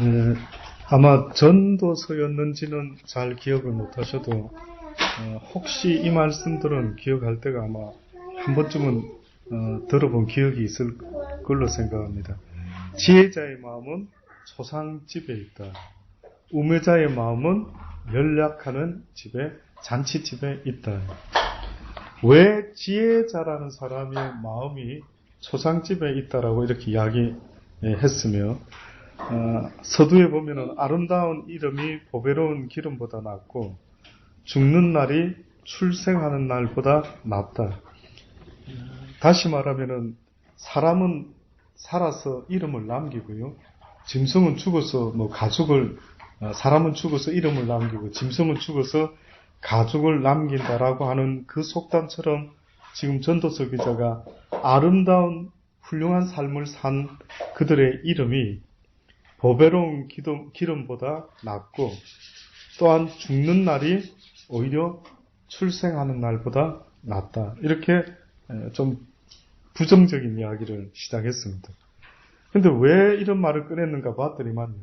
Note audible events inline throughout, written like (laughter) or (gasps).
네, 아마 전도서였는지는 잘 기억을 못하셔도 어, 혹시 이 말씀들은 기억할 때가 아마 한 번쯤은 어, 들어본 기억이 있을 걸로 생각합니다. 지혜자의 마음은 초상집에 있다. 우매자의 마음은 연락하는 집에 잔치집에 있다. 왜 지혜자라는 사람의 마음이 초상집에 있다라고 이렇게 이야기했으며 어, 서두에 보면은 아름다운 이름이 보배로운 기름보다 낫고 죽는 날이 출생하는 날보다 낫다. 다시 말하면은 사람은 살아서 이름을 남기고요. 짐승은 죽어서 뭐 가족을 어, 사람은 죽어서 이름을 남기고 짐승은 죽어서 가족을 남긴다라고 하는 그 속담처럼 지금 전도서 기자가 아름다운 훌륭한 삶을 산 그들의 이름이 보배로운 기름, 기름보다 낫고 또한 죽는 날이 오히려 출생하는 날보다 낫다. 이렇게 좀 부정적인 이야기를 시작했습니다. 근데 왜 이런 말을 꺼냈는가 봤더니만요.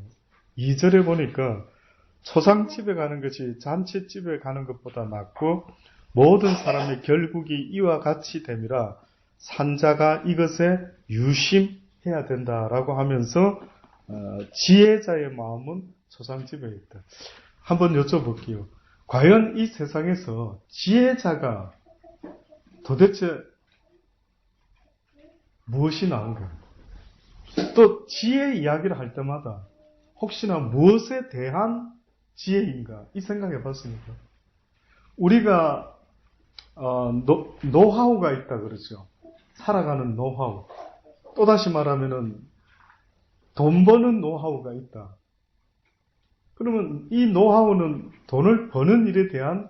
2절에 보니까 초상집에 가는 것이 잔치집에 가는 것보다 낫고 모든 사람의 결국이 이와 같이 됨이라 산자가 이것에 유심해야 된다라고 하면서 어, 지혜자의 마음은 초상집에 있다. 한번 여쭤볼게요. 과연 이 세상에서 지혜자가 도대체 무엇이 나은가? 또 지혜 이야기를 할 때마다 혹시나 무엇에 대한 지혜인가? 이 생각해 봤습니까? 우리가 어, 노, 노하우가 있다 그러죠. 살아가는 노하우. 또 다시 말하면은 돈 버는 노하우가 있다. 그러면 이 노하우는 돈을 버는 일에 대한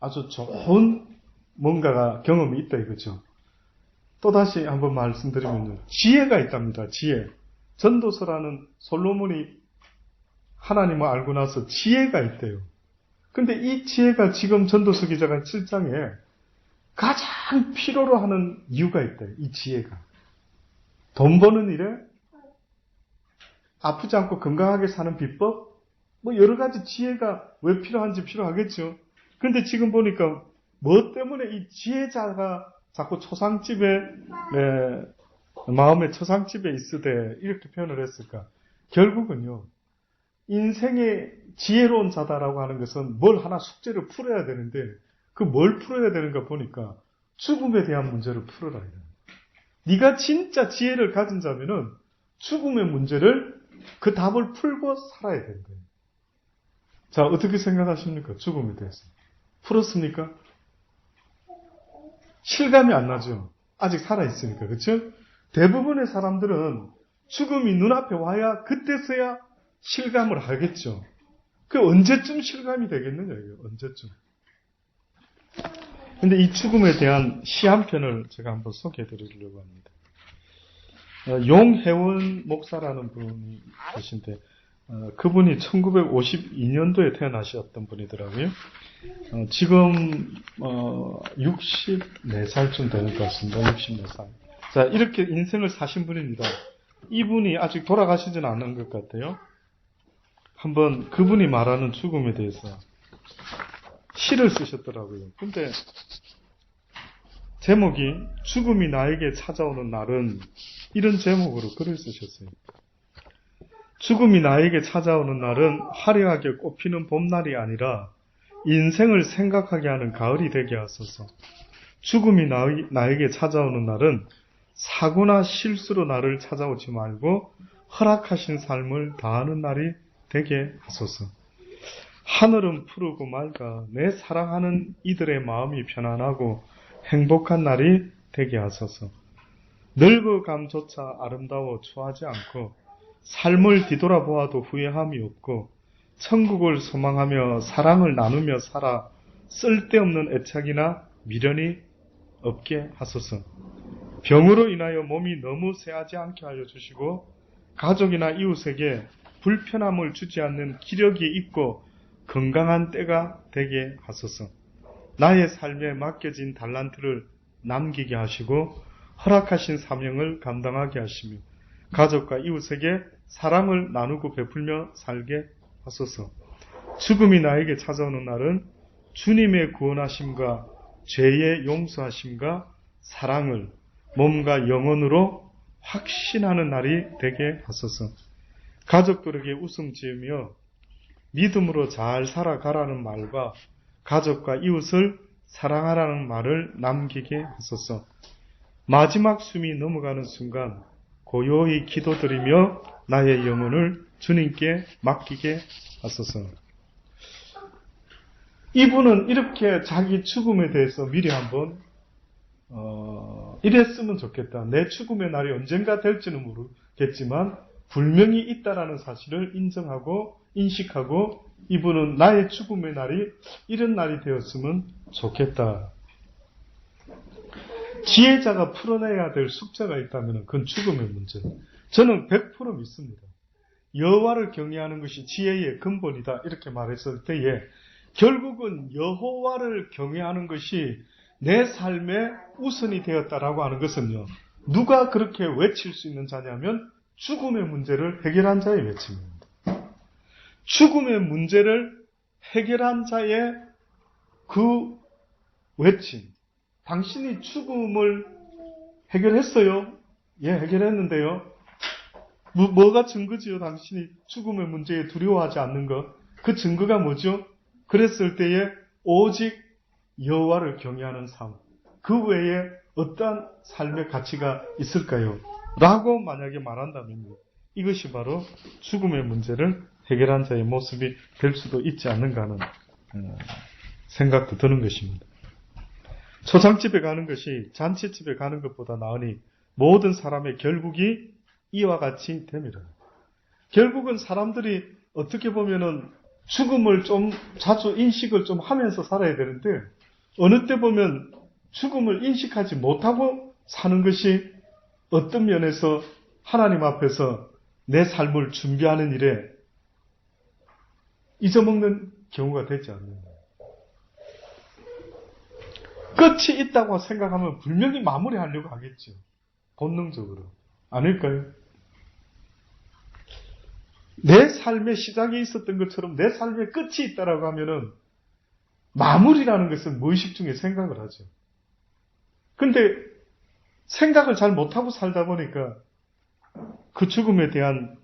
아주 좋은 뭔가가 경험이 있다 이거죠. 또 다시 한번 말씀드리면요. 지혜가 있답니다. 지혜. 전도서라는 솔로몬이 하나님을 알고 나서 지혜가 있대요. 근데 이 지혜가 지금 전도서 기자가 7장에 가장 필요로 하는 이유가 있대요. 이 지혜가. 돈 버는 일에 아프지 않고 건강하게 사는 비법? 뭐 여러 가지 지혜가 왜 필요한지 필요하겠죠. 근데 지금 보니까 뭐 때문에 이 지혜자가 자꾸 초상집에 네, 마음의 초상집에 있으되 이렇게 표현을 했을까? 결국은요. 인생의 지혜로운 자다라고 하는 것은 뭘 하나 숙제를 풀어야 되는데 그 뭘 풀어야 되는가 보니까 죽음에 대한 문제를 풀어라. 네가 진짜 지혜를 가진 자면은 죽음의 문제를 그 답을 풀고 살아야 된다. 자, 어떻게 생각하십니까? 죽음에 대해서. 풀었습니까? 실감이 안 나죠? 아직 살아있으니까, 그쵸? 대부분의 사람들은 죽음이 눈앞에 와야 그때서야 실감을 하겠죠. 그 언제쯤 실감이 되겠느냐, 이게 언제쯤. 근데 이 죽음에 대한 시 한 편을 제가 한번 소개해 드리려고 합니다. 어, 용혜원 목사라는 분이 계신데, 어, 그분이 1952년도에 태어나셨던 분이더라고요. 어, 지금 64살쯤 되는 것 같습니다. 64살. 자, 이렇게 인생을 사신 분입니다. 이분이 아직 돌아가시지는 않은 것 같아요. 한번 그분이 말하는 죽음에 대해서 시를 쓰셨더라고요. 근데 제목이 죽음이 나에게 찾아오는 날은 이런 제목으로 글을 쓰셨어요. 죽음이 나에게 찾아오는 날은 화려하게 꽃피는 봄날이 아니라 인생을 생각하게 하는 가을이 되게 하소서. 죽음이 나에게 찾아오는 날은 사고나 실수로 나를 찾아오지 말고 허락하신 삶을 다하는 날이 되게 하소서. 하늘은 푸르고 맑아 내 사랑하는 이들의 마음이 편안하고 행복한 날이 되게 하소서. 늙어감조차 아름다워 추하지 않고 삶을 뒤돌아보아도 후회함이 없고 천국을 소망하며 사랑을 나누며 살아 쓸데없는 애착이나 미련이 없게 하소서. 병으로 인하여 몸이 너무 쇠하지 않게 하여 주시고 가족이나 이웃에게 불편함을 주지 않는 기력이 있고 건강한 때가 되게 하소서. 나의 삶에 맡겨진 달란트를 남기게 하시고 허락하신 사명을 감당하게 하시며 가족과 이웃에게 사랑을 나누고 베풀며 살게 하소서. 죽음이 나에게 찾아오는 날은 주님의 구원하심과 죄의 용서하심과 사랑을 몸과 영혼으로 확신하는 날이 되게 하소서. 가족들에게 웃음 지으며 믿음으로 잘 살아가라는 말과 가족과 이웃을 사랑하라는 말을 남기게 하소서. 마지막 숨이 넘어가는 순간 고요히 기도드리며 나의 영혼을 주님께 맡기게 하소서. 이분은 이렇게 자기 죽음에 대해서 미리 한번 어, 이랬으면 좋겠다. 내 죽음의 날이 언젠가 될지는 모르겠지만 분명히 있다라는 사실을 인정하고 인식하고 이분은 나의 죽음의 날이 이런 날이 되었으면 좋겠다. 지혜자가 풀어내야 될 숙제가 있다면 그건 죽음의 문제. 저는 100% 믿습니다. 여호와를 경외하는 것이 지혜의 근본이다 이렇게 말했을 때에 결국은 여호와를 경외하는 것이 내 삶의 우선이 되었다라고 하는 것은요. 누가 그렇게 외칠 수 있는 자냐면 죽음의 문제를 해결한 자의 외침입니다. 죽음의 문제를 해결한 자의 그 외침. 당신이 죽음을 해결했어요? 예, 해결했는데요. 뭐, 가 증거지요? 당신이 죽음의 문제에 두려워하지 않는 것. 그 증거가 뭐죠? 그랬을 때에 오직 여호와를 경외하는 삶. 그 외에 어떠한 삶의 가치가 있을까요? 라고 만약에 말한다면 이것이 바로 죽음의 문제를 해결한 자의 모습이 될 수도 있지 않는가 하는 어, 생각도 드는 것입니다. 초상집에 가는 것이 잔치집에 가는 것보다 나으니 모든 사람의 결국이 이와 같이 됩니다. 결국은 사람들이 어떻게 보면은 죽음을 좀 자주 인식을 좀 하면서 살아야 되는데 어느 때 보면 죽음을 인식하지 못하고 사는 것이 어떤 면에서 하나님 앞에서 내 삶을 준비하는 일에 잊어먹는 경우가 되지 않느냐. 끝이 있다고 생각하면 분명히 마무리하려고 하겠죠. 본능적으로. 아닐까요? 내 삶의 시작이 있었던 것처럼 내 삶의 끝이 있다라고 하면은 마무리라는 것은 무의식 중에 생각을 하죠. 근데 생각을 잘 못하고 살다 보니까 그 죽음에 대한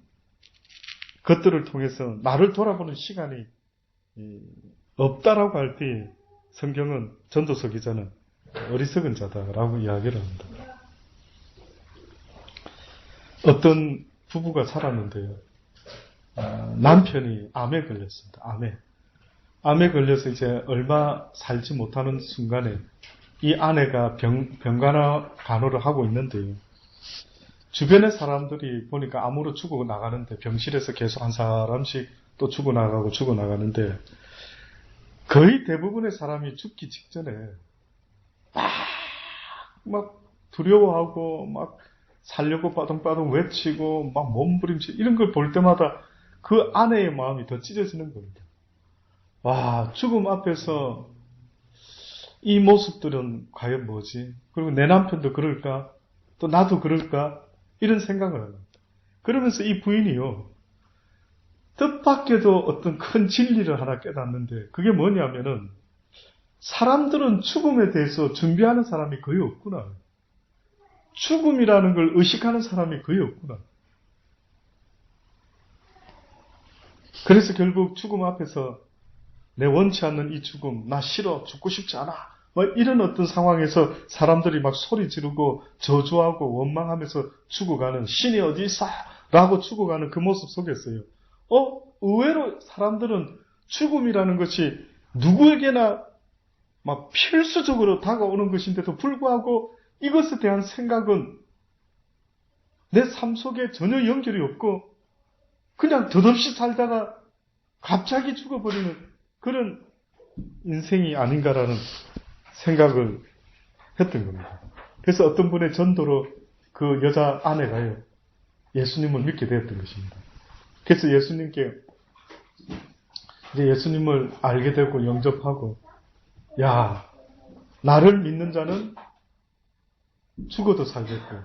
것들을 통해서 나를 돌아보는 시간이 없다라고 할 때 성경은 전도서 기자는 어리석은 자다라고 이야기를 합니다. 어떤 부부가 살았는데요. 아, 남편이 암에 걸렸습니다. 암에. 암에 걸려서 이제 얼마 살지 못하는 순간에 이 아내가 병, 병간호 간호를 하고 있는데요. 주변의 사람들이 보니까 암으로 죽어 나가는데 병실에서 계속 한 사람씩 또 죽어 나가고 죽어 나가는데 거의 대부분의 사람이 죽기 직전에 막, 막 두려워하고 막 살려고 빠둥빠둥 외치고 막 몸부림치 이런 걸 볼 때마다 그 아내의 마음이 더 찢어지는 겁니다. 와, 죽음 앞에서 이 모습들은 과연 뭐지? 그리고 내 남편도 그럴까? 또 나도 그럴까? 이런 생각을 합니다. 그러면서 이 부인이요. 뜻밖에도 어떤 큰 진리를 하나 깨닫는데 그게 뭐냐면은 사람들은 죽음에 대해서 준비하는 사람이 거의 없구나. 죽음이라는 걸 의식하는 사람이 거의 없구나. 그래서 결국 죽음 앞에서 내 원치 않는 이 죽음, 나 싫어, 죽고 싶지 않아. 뭐 이런 어떤 상황에서 사람들이 막 소리 지르고 저주하고 원망하면서 죽어가는 신이 어디 있어? 라고 죽어가는 그 모습 속에서요. 어? 의외로 사람들은 죽음이라는 것이 누구에게나 막 필수적으로 다가오는 것인데도 불구하고 이것에 대한 생각은 내 삶 속에 전혀 연결이 없고 그냥 덧없이 살다가 갑자기 죽어버리는 그런 인생이 아닌가라는 생각을 했던 겁니다. 그래서 어떤 분의 전도로 그 여자 아내가요, 예수님을 믿게 되었던 것입니다. 그래서 예수님께 이제 예수님을 알게 되고 영접하고, 야, 나를 믿는 자는 죽어도 살겠고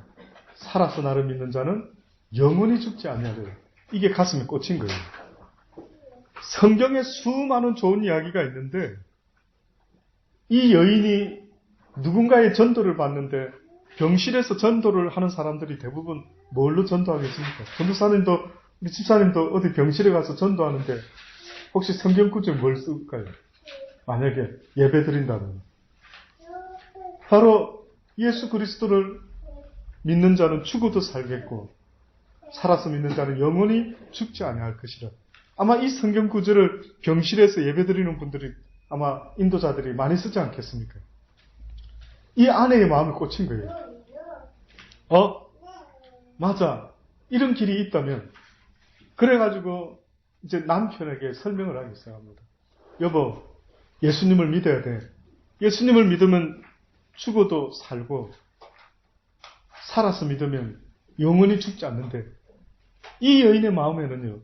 살아서 나를 믿는 자는 영원히 죽지 않냐를 이게 가슴에 꽂힌 거예요. 성경에 수많은 좋은 이야기가 있는데 이 여인이 누군가의 전도를 받는데 병실에서 전도를 하는 사람들이 대부분 뭘로 전도하겠습니까? 전도사님도 우리 집사님도 어디 병실에 가서 전도하는데 혹시 성경 구절 뭘 쓸까요? 만약에 예배 드린다면 바로 예수 그리스도를 믿는 자는 죽어도 살겠고 살아서 믿는 자는 영원히 죽지 아니할 것이라. 아마 이 성경 구절을 병실에서 예배 드리는 분들이 아마 인도자들이 많이 쓰지 않겠습니까? 이 아내의 마음을 꽂힌 거예요. 어? 맞아. 이런 길이 있다면. 그래가지고 이제 남편에게 설명을 하기 시작합니다. 여보, 예수님을 믿어야 돼. 예수님을 믿으면 죽어도 살고, 살아서 믿으면 영원히 죽지 않는데, 이 여인의 마음에는요,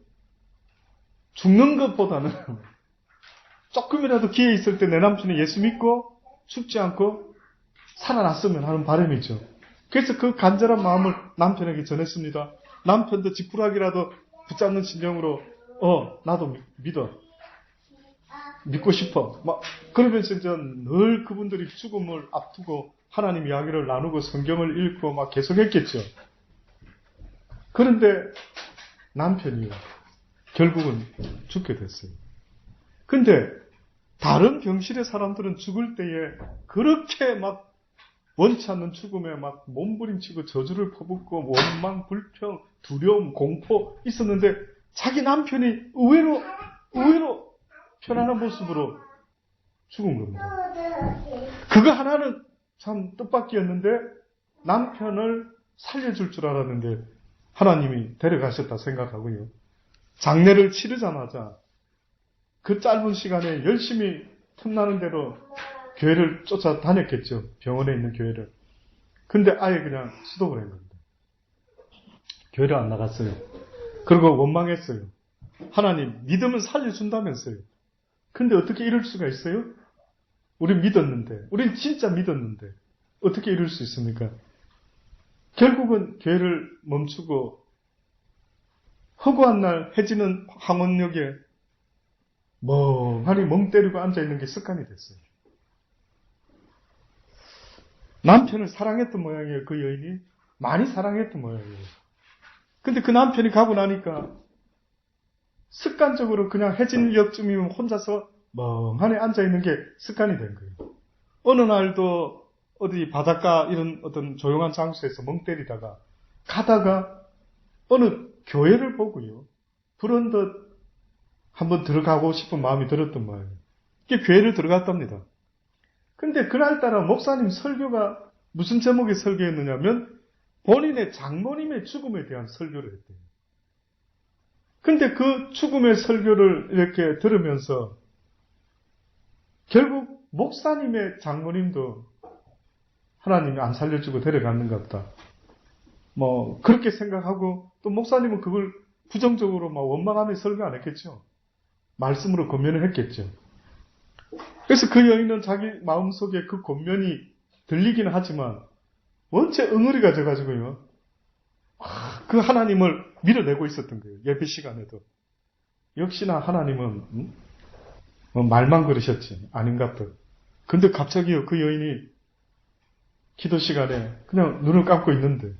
죽는 것보다는 (laughs) 조금이라도 기회 있을 때 내 남편이 예수 믿고 죽지 않고 살아났으면 하는 바람이 있죠. 그래서 그 간절한 마음을 남편에게 전했습니다. 남편도 지푸라기라도 붙잡는 심정으로 어 나도 믿어 믿고 싶어 막 그러면서 이제 늘 그분들이 죽음을 앞두고 하나님 이야기를 나누고 성경을 읽고 막 계속했겠죠. 그런데 남편이 결국은 죽게 됐어요. 근데 다른 병실의 사람들은 죽을 때에 그렇게 막 원치 않는 죽음에 막 몸부림치고 저주를 퍼붓고 원망, 불평, 두려움, 공포 있었는데 자기 남편이 의외로 의외로 편안한 모습으로 죽은 겁니다. 그거 하나는 참 뜻밖이었는데 남편을 살려줄 줄 알았는데 하나님이 데려가셨다 생각하고요. 장례를 치르자마자 그 짧은 시간에 열심히 틈나는 대로 교회를 쫓아다녔겠죠. 병원에 있는 교회를. 근데 아예 그냥 수독을 한 겁니다. 교회를 안 나갔어요. 그리고 원망했어요. 하나님, 믿으면 살려준다면서요. 근데 어떻게 이럴 수가 있어요? 우린 믿었는데, 우린 진짜 믿었는데, 어떻게 이럴 수 있습니까? 결국은 교회를 멈추고, 허구한 날 해지는 황원역에 멍하니 멍 때리고 앉아있는 게 습관이 됐어요. 남편을 사랑했던 모양이에요, 그 여인이. 많이 사랑했던 모양이에요. 근데 그 남편이 가고 나니까 습관적으로 그냥 해진역쯤이면 혼자서 멍하니 앉아있는 게 습관이 된 거예요. 어느 날도 어디 바닷가 이런 어떤 조용한 장소에서 멍 때리다가 가다가 어느 교회를 보고요. 불현듯 한번 들어가고 싶은 마음이 들었던. 이게 교회를 들어갔답니다. 근데 그날따라 목사님 설교가 무슨 제목의 설교였느냐면 본인의 장모님의 죽음에 대한 설교를 했대요. 근데 그 죽음의 설교를 이렇게 들으면서 결국 목사님의 장모님도 하나님이 안 살려주고 데려갔는가 보다. 뭐 그렇게 생각하고 또 목사님은 그걸 부정적으로 막 원망하며 설교 안 했겠죠. 말씀으로 권면을 했겠죠. 그래서 그 여인은 자기 마음속에 그 권면이 들리기는 하지만 원체 응어리가 져가지고요. 그 하나님을 밀어내고 있었던 거예요. 예배 시간에도. 역시나 하나님은 음? 뭐 말만 그러셨지 아닌가 보 근데 갑자기요 그 여인이 기도 시간에 그냥 눈을 감고 있는데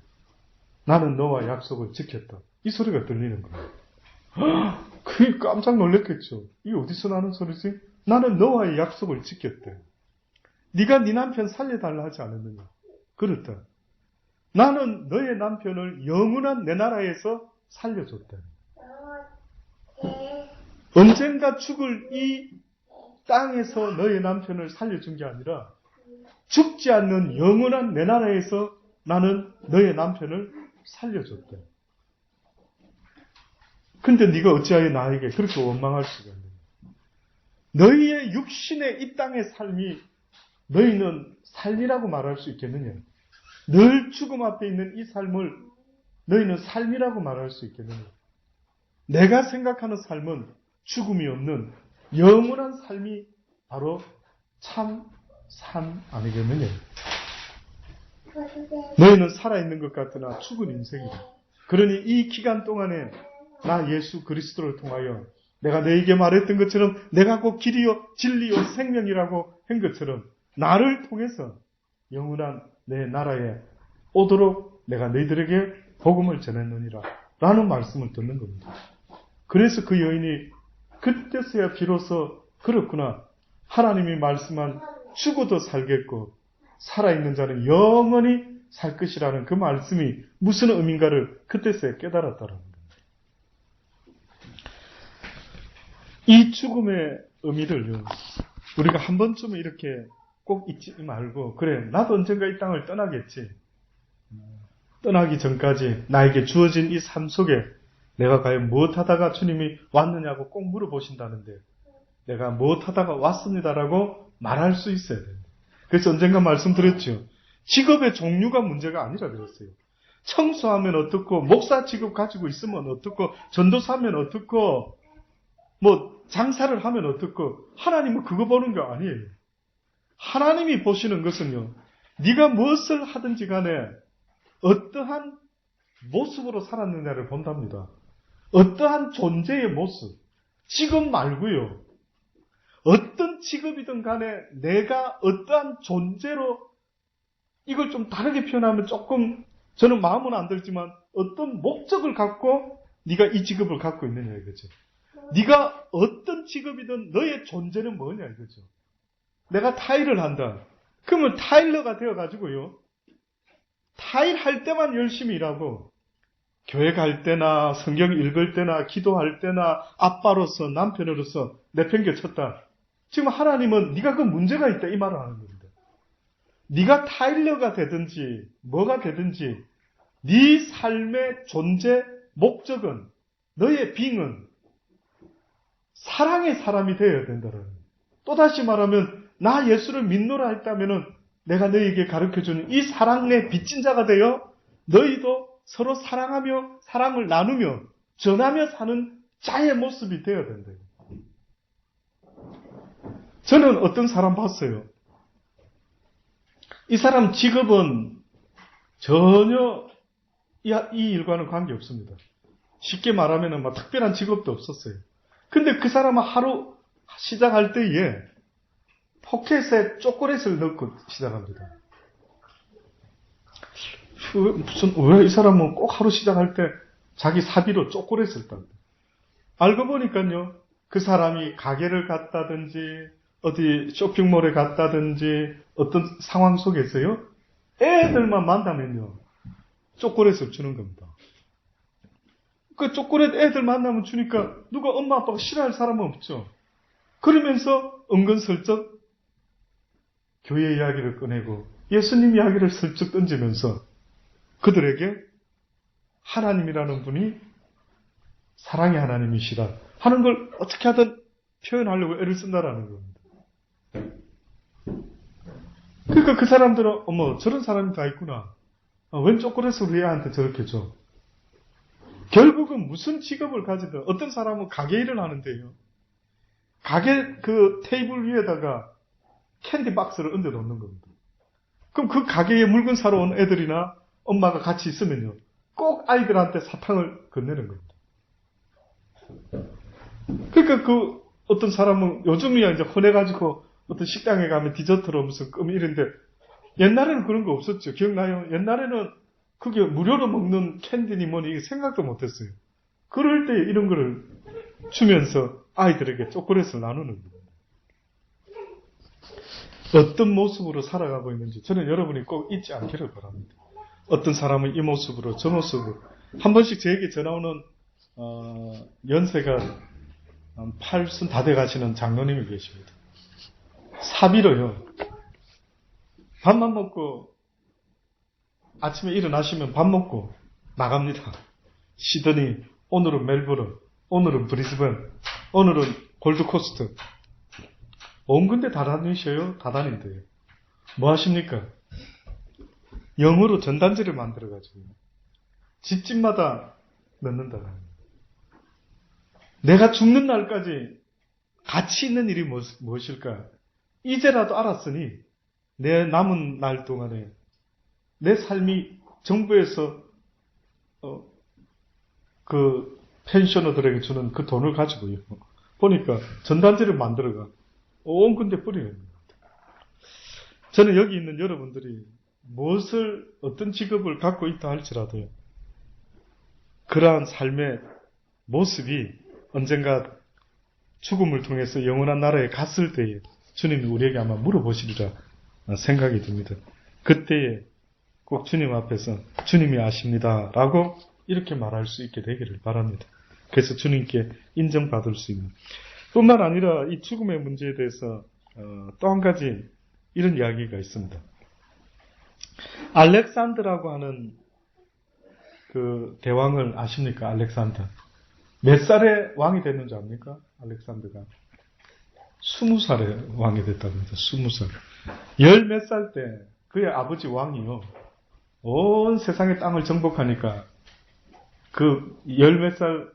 나는 너와 약속을 지켰다. 이 소리가 들리는 거예요. (gasps) 그게 깜짝 놀랐겠죠. 이게 어디서 나는 소리지? 나는 너와의 약속을 지켰대. 네가 네 남편 살려달라 하지 않았느냐? 그렇다. 나는 너의 남편을 영원한 내 나라에서 살려줬다. 언젠가 죽을 이 땅에서 너의 남편을 살려준 게 아니라 죽지 않는 영원한 내 나라에서 나는 너의 남편을 살려줬다. 근데 네가 어찌하여 나에게 그렇게 원망할 수가 있느냐? 너희의 육신의 이 땅의 삶이 너희는 삶이라고 말할 수 있겠느냐? 늘 죽음 앞에 있는 이 삶을 너희는 삶이라고 말할 수 있겠느냐? 내가 생각하는 삶은 죽음이 없는 영원한 삶이 바로 참 삶 아니겠느냐? 너희는 살아있는 것 같으나 죽은 인생이다. 그러니 이 기간 동안에 나 예수 그리스도를 통하여 내가 너에게 말했던 것처럼 내가 곧 길이요 진리요 생명이라고 한 것처럼 나를 통해서 영원한 내 나라에 오도록 내가 너희들에게 복음을 전했느니라 라는 말씀을 듣는 겁니다. 그래서 그 여인이 그때서야 비로소 그렇구나 하나님이 말씀한 죽어도 살겠고 살아있는 자는 영원히 살 것이라는 그 말씀이 무슨 의미인가를 그때서야 깨달았다는 겁니다. 이 죽음의 의미를요, 우리가 한 번쯤은 이렇게 꼭 잊지 말고, 그래, 나도 언젠가 이 땅을 떠나겠지. 떠나기 전까지 나에게 주어진 이 삶 속에 내가 과연 무엇 하다가 주님이 왔느냐고 꼭 물어보신다는데, 내가 무엇 하다가 왔습니다라고 말할 수 있어야 됩니다. 그래서 언젠가 말씀드렸죠. 직업의 종류가 문제가 아니라 그랬어요. 청소하면 어떻고, 목사 직업 가지고 있으면 어떻고, 전도사면 어떻고, 뭐 장사를 하면 어떻고 하나님은 그거 보는 거 아니에요. 하나님이 보시는 것은요. 네가 무엇을 하든지 간에 어떠한 모습으로 살았느냐를 본답니다. 어떠한 존재의 모습, 직업 말고요. 어떤 직업이든 간에 내가 어떠한 존재로 이걸 좀 다르게 표현하면 조금 저는 마음은 안 들지만 어떤 목적을 갖고 네가 이 직업을 갖고 있느냐 이거죠. 네가 어떤 직업이든 너의 존재는 뭐냐 이거죠. 내가 타일을 한다. 그러면 타일러가 되어 가지고요. 타일 할 때만 열심히 일하고 교회 갈 때나 성경 읽을 때나 기도할 때나 아빠로서 남편으로서 내팽겨쳤다. 지금 하나님은 네가 그 문제가 있다 이 말을 하는 겁니다. 네가 타일러가 되든지 뭐가 되든지 네 삶의 존재 목적은 너의 빙은 사랑의 사람이 되어야 된다는. 또다시 말하면 나 예수를 믿노라 했다면은 내가 너에게 가르쳐주는 이 사랑의 빚진 자가 되어 너희도 서로 사랑하며 사랑을 나누며 전하며 사는 자의 모습이 되어야 된다. 저는 어떤 사람 봤어요. 이 사람 직업은 전혀 이, 이 일과는 관계 없습니다. 쉽게 말하면 뭐 특별한 직업도 없었어요. 근데 그 사람은 하루 시작할 때에 포켓에 초콜릿을 넣고 시작합니다. 무슨 왜 이 사람은 꼭 하루 시작할 때 자기 사비로 초콜릿을 딴다. 알고 보니까요. 그 사람이 가게를 갔다든지 어디 쇼핑몰에 갔다든지 어떤 상황 속에서요. 애들만 만나면요. 초콜릿을 주는 겁니다. 그 초콜릿 애들 만나면 주니까 누가 엄마 아빠가 싫어할 사람은 없죠. 그러면서 은근슬쩍 교회 이야기를 꺼내고 예수님 이야기를 슬쩍 던지면서 그들에게 하나님이라는 분이 사랑의 하나님이시다 하는 걸 어떻게 하든 표현하려고 애를 쓴다라는 겁니다. 그러니까 그 사람들은 어머 저런 사람이 다 있구나. 어, 웬 초콜릿을 우리 애한테 저렇게 줘. 결국은 무슨 직업을 가지든 어떤 사람은 가게 일을 하는데요. 가게 그 테이블 위에다가 캔디 박스를 얹어 놓는 겁니다. 그럼 그 가게에 물건 사러 온 애들이나 엄마가 같이 있으면요. 꼭 아이들한테 사탕을 건네는 겁니다. 그러니까 그 어떤 사람은 요즘이야 이제 혼해가지고 어떤 식당에 가면 디저트로 무슨 끔 이런데 옛날에는 그런 거 없었죠. 기억나요? 옛날에는 그게 무료로 먹는 캔디니 뭐니 생각도 못했어요. 그럴 때 이런 거를 주면서 아이들에게 초콜릿을 나누는 겁니다. 어떤 모습으로 살아가고 있는지 저는 여러분이 꼭 잊지 않기를 바랍니다. 어떤 사람은 이 모습으로 저 모습으로 한 번씩 저에게 전화 오는 어, 연세가 8순 다 돼가시는 장로님이 계십니다. 사비로요. 밥만 먹고 아침에 일어나시면 밥 먹고 나갑니다. 시드니, 오늘은 멜버른, 오늘은 브리스번, 오늘은 골드코스트. 온 군데 다 다니셔요? 다 다닌대요. 뭐 하십니까? 영어로 전단지를 만들어가지고 집집마다 넣는다. 내가 죽는 날까지 가치 있는 일이 무엇일까? 이제라도 알았으니 내 남은 날 동안에 내 삶이 정부에서 어, 그 펜셔너들에게 주는 그 돈을 가지고요. 보니까 전단지를 만들어가 온 군데 뿌려요. 저는 여기 있는 여러분들이 무엇을 어떤 직업을 갖고 있다 할지라도요. 그러한 삶의 모습이 언젠가 죽음을 통해서 영원한 나라에 갔을 때에 주님이 우리에게 아마 물어보시리라 생각이 듭니다. 그때에 꼭 주님 앞에서 주님이 아십니다. 라고 이렇게 말할 수 있게 되기를 바랍니다. 그래서 주님께 인정받을 수 있는. 뿐만 아니라 이 죽음의 문제에 대해서 어, 또한 가지 이런 이야기가 있습니다. 알렉산드라고 하는 그 대왕을 아십니까? 알렉산더. 몇 살에 왕이 됐는지 압니까? 알렉산드가. 스무 살에 왕이 됐답니다. 스무 살. 열 몇 살 때 그의 아버지 왕이요. 온 세상의 땅을 정복하니까 그 열 몇살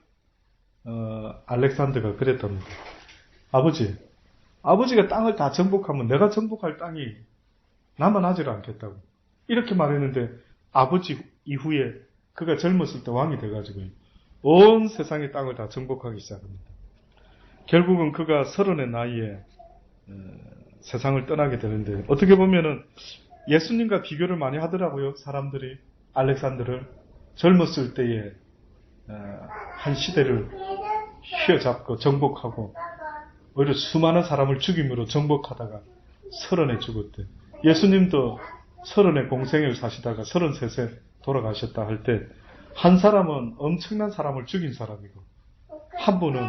어, 알렉산드가 그랬답니다. 아버지, 아버지가 땅을 다 정복하면 내가 정복할 땅이 남아나질 않겠다고. 이렇게 말했는데 아버지 이후에 그가 젊었을 때 왕이 돼가지고 온 세상의 땅을 다 정복하기 시작합니다. 결국은 그가 서른의 나이에 어, 세상을 떠나게 되는데 어떻게 보면은 예수님과 비교를 많이 하더라고요. 사람들이 알렉산드를 젊었을 때에 어, 한 시대를 휘어잡고 정복하고 오히려 수많은 사람을 죽임으로 정복하다가 서른에 죽었대. 예수님도 서른에 공생을 사시다가 서른셋에 돌아가셨다 할 때 한 사람은 엄청난 사람을 죽인 사람이고 한 분은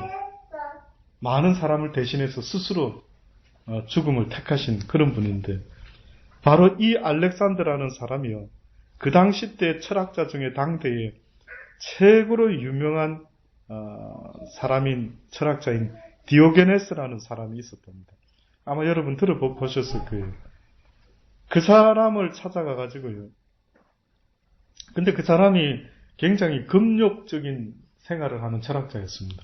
많은 사람을 대신해서 스스로 어, 죽음을 택하신 그런 분인데 바로 이 알렉산드라는 사람이요. 그 당시 때 철학자 중에 당대에 최고로 유명한 어, 사람인 철학자인 디오게네스라는 사람이 있었답니다. 아마 여러분 들어보셨을 거예요. 그 사람을 찾아가 가지고요. 근데 그 사람이 굉장히 금욕적인 생활을 하는 철학자였습니다.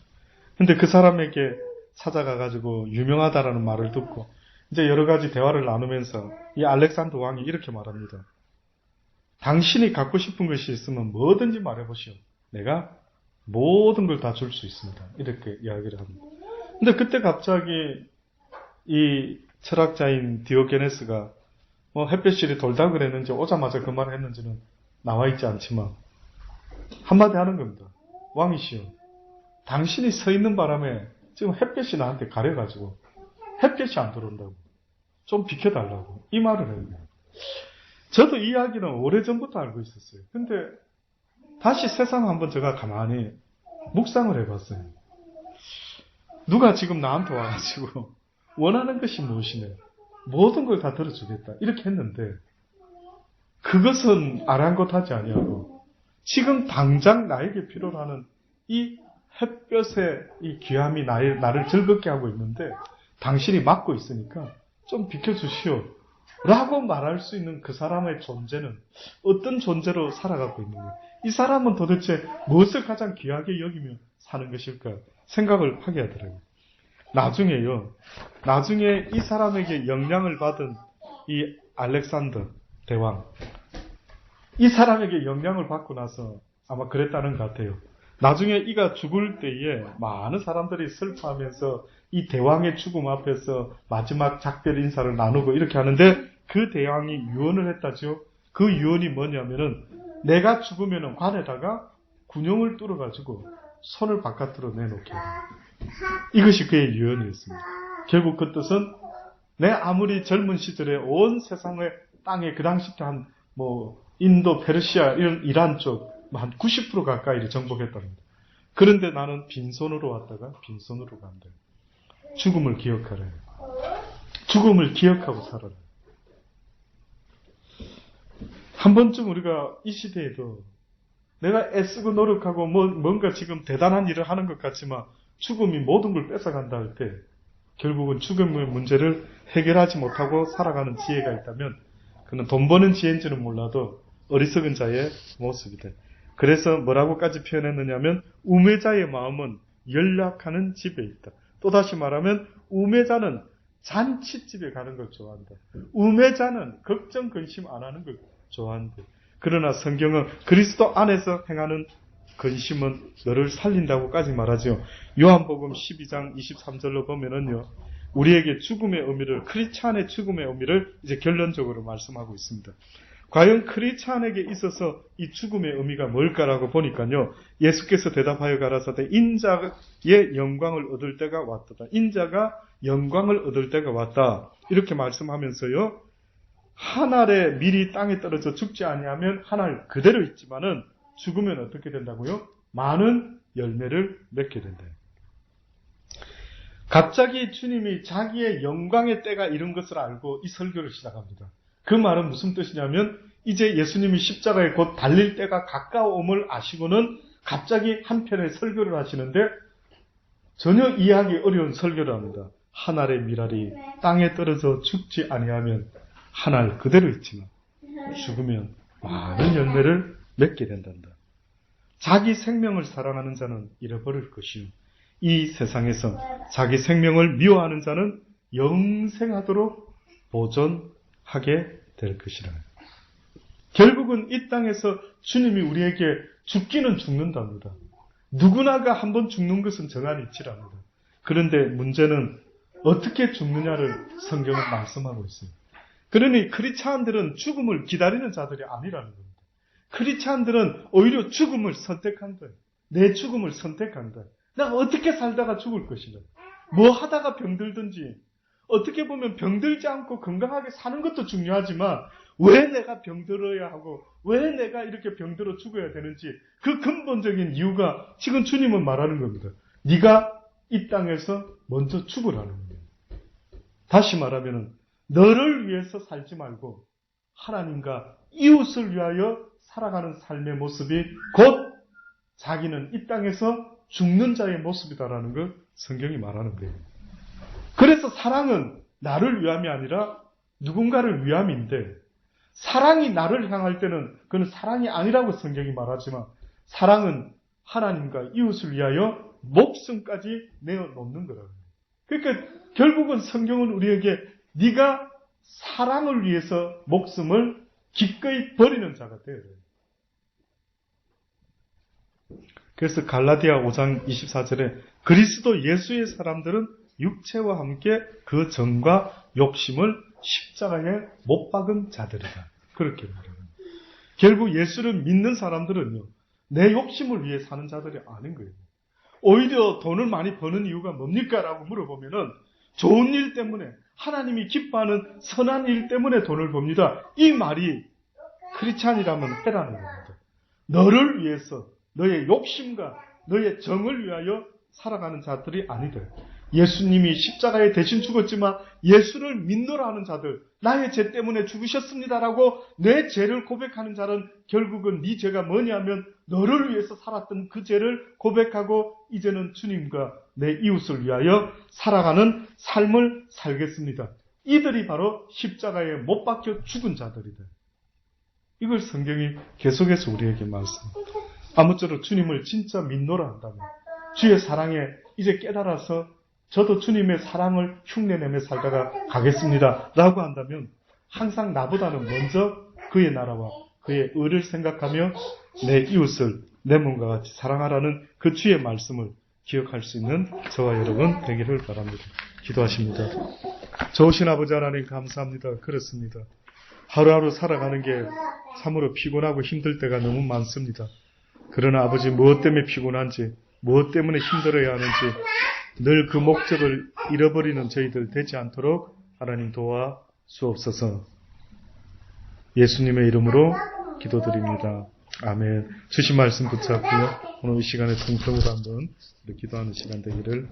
근데 그 사람에게 찾아가 가지고 유명하다라는 말을 듣고 이제 여러 가지 대화를 나누면서 이 알렉산더 왕이 이렇게 말합니다. 당신이 갖고 싶은 것이 있으면 뭐든지 말해보시오. 내가 모든 걸 다 줄 수 있습니다. 이렇게 이야기를 합니다. 근데 그때 갑자기 이 철학자인 디오게네스가 뭐 햇볕이 돌다 그랬는지 오자마자 그 말을 했는지는 나와 있지 않지만 한마디 하는 겁니다. 왕이시여 당신이 서 있는 바람에 지금 햇볕이 나한테 가려가지고 햇볕이 안 들어온다고 좀 비켜달라고 이 말을 해요. 저도 이 이야기는 오래전부터 알고 있었어요. 근데 다시 세상 한번 제가 가만히 묵상을 해봤어요. 누가 지금 나한테 와가지고 (laughs) 원하는 것이 무엇이냐 모든 걸 다 들어주겠다 이렇게 했는데 그것은 아랑곳하지 아니하고 지금 당장 나에게 필요로 하는 이 햇볕의 이 귀함이 나를 즐겁게 하고 있는데 당신이 막고 있으니까 좀 비켜주시오. 라고 말할 수 있는 그 사람의 존재는 어떤 존재로 살아가고 있는가? 이 사람은 도대체 무엇을 가장 귀하게 여기며 사는 것일까? 생각을 하게 하더라고요. 나중에요. 나중에 이 사람에게 영향을 받은 이 알렉산더 대왕. 이 사람에게 영향을 받고 나서 아마 그랬다는 것 같아요. 나중에 이가 죽을 때에 많은 사람들이 슬퍼하면서 이 대왕의 죽음 앞에서 마지막 작별 인사를 나누고 이렇게 하는데 그 대왕이 유언을 했다죠. 그 유언이 뭐냐면은 내가 죽으면은 관에다가 군용을 뚫어가지고 손을 바깥으로 내놓게 이것이 그의 유언이었습니다. 결국 그 뜻은 내 아무리 젊은 시절에 온 세상의 땅에 그 당시 때한뭐 인도, 페르시아 이런 이란 쪽 한 90% 가까이를 정복했답니다. 그런데 나는 빈손으로 왔다가 빈손으로 간다. 죽음을 기억하라. 죽음을 기억하고 살아라. 한 번쯤 우리가 이 시대에도 내가 애쓰고 노력하고 뭐, 뭔가 지금 대단한 일을 하는 것 같지만 죽음이 모든 걸 뺏어간다 할 때 결국은 죽음의 문제를 해결하지 못하고 살아가는 지혜가 있다면 그는 돈 버는 지혜인지는 몰라도 어리석은 자의 모습이다. 그래서 뭐라고까지 표현했느냐면 우매자의 마음은 연락하는 집에 있다. 또다시 말하면 우매자는 잔치집에 가는 걸 좋아한다. 우매자는 걱정 근심 안 하는 걸 좋아한대. 그러나 성경은 그리스도 안에서 행하는 근심은 너를 살린다고까지 말하죠. 요한복음 12장 23절로 보면은요. 우리에게 죽음의 의미를 크리스찬의 죽음의 의미를 이제 결론적으로 말씀하고 있습니다. 과연 크리스찬에게 있어서 이 죽음의 의미가 뭘까라고 보니까요. 예수께서 대답하여 가라사대 인자의 영광을 얻을 때가 왔다. 인자가 영광을 얻을 때가 왔다. 이렇게 말씀하면서요. 한 알에 미리 땅에 떨어져 죽지 아니하면 한 알 그대로 있지만은 죽으면 어떻게 된다고요? 많은 열매를 맺게 된다. 갑자기 주님이 자기의 영광의 때가 이런 것을 알고 이 설교를 시작합니다. 그 말은 무슨 뜻이냐면 이제 예수님이 십자가에 곧 달릴 때가 가까움을 아시고는 갑자기 한편의 설교를 하시는데 전혀 이해하기 어려운 설교를 합니다. 한 알의 미랄이 땅에 떨어져 죽지 아니하면 한알 그대로 있지만 죽으면 많은 열매를 맺게 된단다. 자기 생명을 사랑하는 자는 잃어버릴 것이요. 이 세상에서 자기 생명을 미워하는 자는 영생하도록 보존 하게 될 것이라. 결국은 이 땅에서 주님이 우리에게 죽기는 죽는답니다. 누구나가 한 번 죽는 것은 정한이 있지랍니다. 그런데 문제는 어떻게 죽느냐를 성경은 말씀하고 있어요. 그러니 크리스찬들은 죽음을 기다리는 자들이 아니라는 겁니다. 크리스찬들은 오히려 죽음을 선택한다. 내 죽음을 선택한다. 내가 어떻게 살다가 죽을 것인가. 뭐 하다가 병들든지 어떻게 보면 병들지 않고 건강하게 사는 것도 중요하지만 왜 내가 병들어야 하고 왜 내가 이렇게 병들어 죽어야 되는지 그 근본적인 이유가 지금 주님은 말하는 겁니다. 네가 이 땅에서 먼저 죽으라는 거예요. 다시 말하면 너를 위해서 살지 말고 하나님과 이웃을 위하여 살아가는 삶의 모습이 곧 자기는 이 땅에서 죽는 자의 모습이다라는 걸 성경이 말하는 거예요. 그래서 사랑은 나를 위함이 아니라 누군가를 위함인데 사랑이 나를 향할 때는 그는 사랑이 아니라고 성경이 말하지만 사랑은 하나님과 이웃을 위하여 목숨까지 내어 놓는 거라고. 그러니까 결국은 성경은 우리에게 네가 사랑을 위해서 목숨을 기꺼이 버리는 자가 되어야. 그래서 갈라디아 5장 24절에 그리스도 예수의 사람들은 육체와 함께 그 정과 욕심을 십자가에 못 박은 자들이다. 그렇게 말합니다. 결국 예수를 믿는 사람들은요, 내 욕심을 위해 사는 자들이 아닌 거예요. 오히려 돈을 많이 버는 이유가 뭡니까? 라고 물어보면은 좋은 일 때문에, 하나님이 기뻐하는 선한 일 때문에 돈을 법니다. 이 말이 크리스찬이라면 해라는 겁니다. 너를 위해서, 너의 욕심과 너의 정을 위하여 살아가는 자들이 아니다. 예수님이 십자가에 대신 죽었지만 예수를 믿노라 하는 자들, 나의 죄 때문에 죽으셨습니다라고 내 죄를 고백하는 자는 결국은 네 죄가 뭐냐면 너를 위해서 살았던 그 죄를 고백하고 이제는 주님과 내 이웃을 위하여 살아가는 삶을 살겠습니다. 이들이 바로 십자가에 못 박혀 죽은 자들이다. 이걸 성경이 계속해서 우리에게 말씀합니다. 아무쪼록 주님을 진짜 믿노라 한다면 주의 사랑에 이제 깨달아서 저도 주님의 사랑을 흉내내며 살다가 가겠습니다. 라고 한다면 항상 나보다는 먼저 그의 나라와 그의 의를 생각하며 내 이웃을 내 몸과 같이 사랑하라는 그 주의 말씀을 기억할 수 있는 저와 여러분 되기를 바랍니다. 기도하십니다. 좋으신 아버지 하나님 감사합니다. 그렇습니다. 하루하루 살아가는 게 참으로 피곤하고 힘들 때가 너무 많습니다. 그러나 아버지 무엇 때문에 피곤한지, 무엇 때문에 힘들어야 하는지 늘 그 목적을 잃어버리는 저희들 되지 않도록 하나님 도와 주옵소서. 예수님의 이름으로 기도드립니다. 아멘. 주신 말씀 붙잡고요. 오늘 이 시간에 통성으로 한번 기도하는 시간 되기를